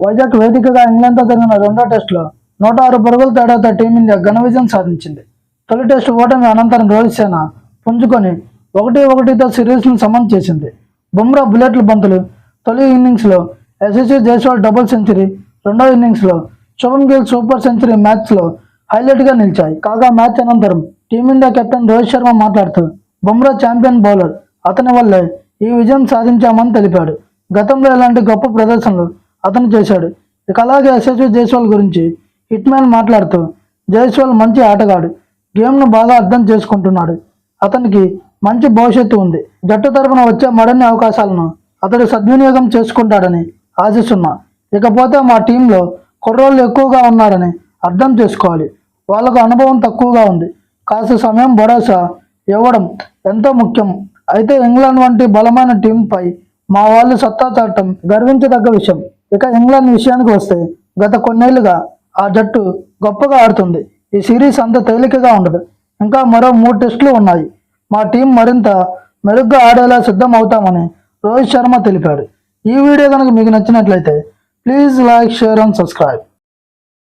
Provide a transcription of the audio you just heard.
వైజాగ్ వేదికగా ఇంగ్లాండ్తో జరిగిన రెండో టెస్టులో నూట ఆరు పరుగుల తేడాతో టీమిండియా ఘన విజయం సాధించింది. తొలి టెస్టు ఓటమి అనంతరం రోహిత్ సేన పుంజుకొని ఒకటి ఒకటితో సిరీస్ను సమం చేసింది. బుమ్రా బుల్లెట్ల బంతులు తొలి ఇన్నింగ్స్లో ఎస్ఎస్సీ జైస్వాల్ డబుల్ సెంచరీ రెండో ఇన్నింగ్స్లో శుభం గిల్ సూపర్ సెంచరీ మ్యాచ్లో హైలైట్గా నిలిచాయి. కాగా మ్యాచ్ అనంతరం టీమిండియా కెప్టెన్ రోహిత్ శర్మ మాట్లాడుతూ బుమ్రా ఛాంపియన్ బౌలర్ అతని వల్లే ఈ విజయం సాధించామని తెలిపాడు. గతంలో ఇలాంటి గొప్ప ప్రదర్శనలు అతను చేశాడు. ఇక అలాగే యశస్వి జైస్వాల్ గురించి హిట్ మ్యాన్ మాట్లాడుతూ జైస్వాల్ మంచి ఆటగాడు. గేమ్ను బాగా అర్థం చేసుకుంటున్నాడు. అతనికి మంచి భవిష్యత్తు ఉంది. జట్టు తరపున వచ్చే మరిన్ని అవకాశాలను అతడు సద్వినియోగం చేసుకుంటాడని ఆశిస్తున్నా. ఇకపోతే మా టీంలో కుర్రోళ్ళు ఎక్కువగా ఉన్నారని అర్థం చేసుకోవాలి. వాళ్ళకు అనుభవం తక్కువగా ఉంది. కాస్త సమయం భరోసా ఇవ్వడం ఎంతో ముఖ్యం. అయితే ఇంగ్లాండ్ వంటి బలమైన టీంపై మా వాళ్ళు సత్తా చాటం గర్వించదగ్గ విషయం. ఇక ఇంగ్లాండ్ విషయానికి వస్తే గత కొన్నేళ్ళుగా ఆ జట్టు గొప్పగా ఆడుతుంది. ఈ సిరీస్ అంత తేలికగా ఉండదు. ఇంకా మరో మూడు టెస్టులు ఉన్నాయి. మా టీం మరింత మెరుగ్గా ఆడేలా సిద్ధం అవుతామని రోహిత్ శర్మ తెలిపాడు. ఈ వీడియో కనుక మీకు నచ్చినట్లయితే please like share and subscribe.